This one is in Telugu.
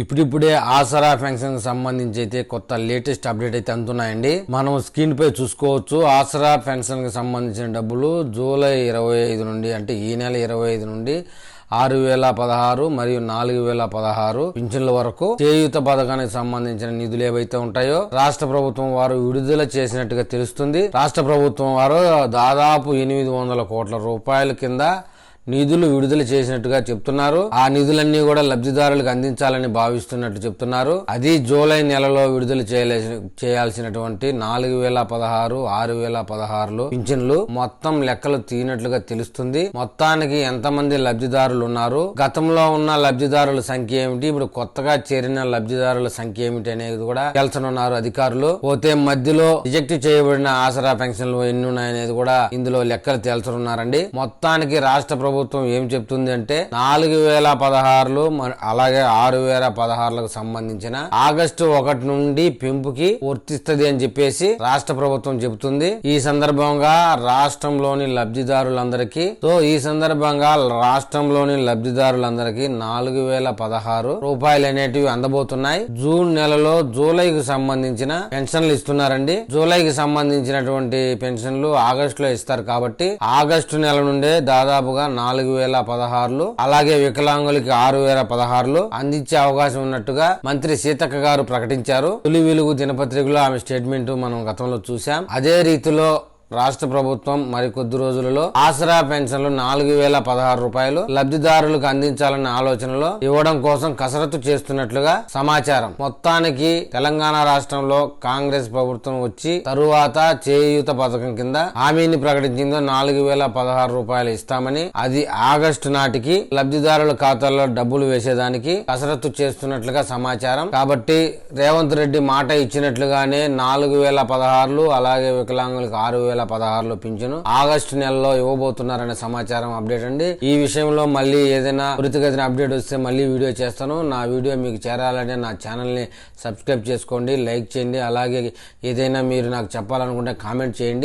ఇప్పుడిప్పుడే ఆసరా పెన్షన్ సంబంధించి అయితే కొత్త లేటెస్ట్ అప్డేట్ అయితే అందుతున్నాయండి. మనం స్క్రీన్ పై చూసుకోవచ్చు ఆసరా పెన్షన్కి సంబంధించిన డబ్బులు జూలై ఇరవై ఐదు నుండి అంటే ఈ నెల ఇరవై ఐదు నుండి ఆరు వేల పదహారు మరియు నాలుగు వేల పదహారు పింఛన్ల వరకు చేయూత పథకానికి సంబంధించిన నిధులు ఏవైతే ఉంటాయో రాష్ట్ర ప్రభుత్వం వారు విడుదల చేసినట్టుగా తెలుస్తుంది. రాష్ట్ర ప్రభుత్వం వారు దాదాపు ఎనిమిది వందల కోట్ల రూపాయల కింద నిధులు విడుదల చేసినట్టుగా చెప్తున్నారు. ఆ నిధులన్నీ కూడా లబ్ధిదారులకు అందించాలని భావిస్తున్నట్టు చెప్తున్నారు. అది జూలై నెలలో విడుదల చేయలే చేయాల్సినటువంటి నాలుగు వేల పదహారు ఆరు వేల పదహారులు పింఛన్లు మొత్తం లెక్కలు తీయనట్లుగా తెలుస్తుంది. మొత్తానికి ఎంతమంది లబ్ధిదారులు ఉన్నారు? గతంలో ఉన్న లబ్ధిదారుల సంఖ్య ఏమిటి? ఇప్పుడు కొత్తగా చేరిన లబ్ధిదారుల సంఖ్య ఏమిటి అనేది కూడా తెలుసనున్నారు అధికారులు. పోతే మధ్యలో రిజెక్ట్ చేయబడిన ఆసరా పెన్షన్లు ఎన్ని ఉన్నాయనేది కూడా ఇందులో లెక్కలు తేల్చనున్నారండి. మొత్తానికి రాష్ట్ర ప్రభుత్వం ఏం చెప్తుంది అంటే నాలుగు వేల పదహారులు అలాగే ఆరు వేల పదహారులకు సంబంధించిన ఆగస్టు ఒకటి నుండి పెంపుకి వర్తిస్తుంది అని చెప్పేసి రాష్ట్ర ప్రభుత్వం చెబుతుంది. ఈ సందర్భంగా రాష్ట్రంలోని లబ్ధిదారులందరికీ సో ఈ సందర్భంగా రాష్ట్రంలోని లబ్ధిదారులందరికీ నాలుగు వేల పదహారు రూపాయలు అనేటివి అందబోతున్నాయి. జూన్ నెలలో జూలైకి సంబంధించిన పెన్షన్లు ఇస్తున్నారండి. జూలైకి సంబంధించినటువంటి పెన్షన్లు ఆగస్టులో ఇస్తారు కాబట్టి ఆగస్టు నెల నుండే దాదాపుగా నాలుగు వేల పదహారులు అలాగే వికలాంగులకి ఆరు వేల పదహారులు అందించే అవకాశం ఉన్నట్టుగా మంత్రి సీతక్క గారు ప్రకటించారు. తొలి వెలుగు దినపత్రికలో ఆమె స్టేట్మెంట్ మనం గతంలో చూసాం అదే రీతిలో రాష్ట్ర ప్రభుత్వం మరికొద్ది రోజులలో ఆసరా పెన్షన్లు నాలుగు వేల పదహారు రూపాయలు లబ్ధిదారులకు అందించాలన్న ఆలోచనలో ఇవ్వడం కోసం కసరత్తు చేస్తున్నట్లుగా సమాచారం. మొత్తానికి తెలంగాణ రాష్ట్రంలో కాంగ్రెస్ ప్రభుత్వం వచ్చి తరువాత చేయూత పథకం కింద హామీని ప్రకటించిందో నాలుగు వేల పదహారు రూపాయలు ఇస్తామని అది ఆగస్టు నాటికి లబ్ధిదారుల ఖాతాల్లో డబ్బులు వేసేదానికి కసరత్తు చేస్తున్నట్లుగా సమాచారం. కాబట్టి రేవంత్ రెడ్డి మాట ఇచ్చినట్లుగానే నాలుగు వేల పదహారులు అలాగే వికలాంగులకు ఆరు వేల పదహారులో పింఛను. ఆగస్టు నెలలో ఇవ్వబోతున్నారనే సమాచారం అప్డేట్ అండి. ఈ విషయంలో మళ్ళీ ఏదైనా త్వరితగతిన అప్డేట్ వస్తే మళ్ళీ వీడియో చేస్తాను. నా వీడియో మీకు చేరాలంటే నా ఛానల్ని సబ్స్క్రైబ్ చేసుకోండి లైక్ చేయండి. అలాగే ఏదైనా మీరు నాకు చెప్పాలనుకుంటే కామెంట్ చేయండి.